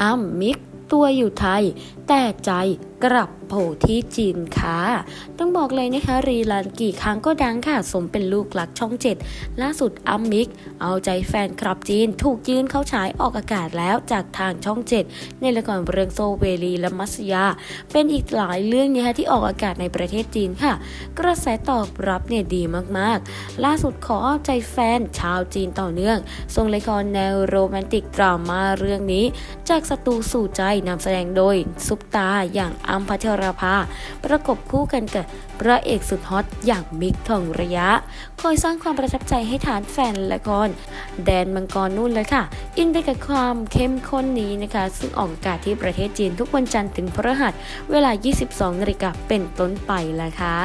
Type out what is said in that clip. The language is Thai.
อ้ำมิกตัวอยู่ไทย แต่ใจกลับโผล่ที่จีนค่ะ ต้องบอกเลยนะคะ รีลันกี่ครั้งก็ดังค่ะ สมเป็นลูกหลักช่องเจ็ดล่าสุดอ้ำมิก เอาใจแฟนคลับจีน ถูกยืนเข้าฉายออกอากาศแล้วจากทางช่องเจ็ดในละครเรื่องโซเวลีและมัสยา เป็นอีกหลายเรื่องนะคะที่ออกอากาศในประเทศจีนค่ะ กระแสตอบรับเนี่ยดีมากๆ ล่าสุดขอเอาใจแฟนชาวจีนต่อเนื่องส่งละครแนวโรแมนติกดราม่าเรื่องนี้ จากสตูสู่ใจนำแสดงโดยซุปตาอย่างอัมพัชราภา ประกบคู่กันกับพระเอกสุดฮอตอย่างมิกทองระยะ คอยสร้างความประทับใจให้ฐานแฟนละคร แดนมังกรนู่นเลยค่ะ อินไปกับความเข้มข้นนี้นะคะ ซึ่งออกอากาศที่ประเทศจีนทุกวันจันทร์ถึงพฤหัส เวลา 22นาฬิกาเป็นต้นไปล้วค่ะ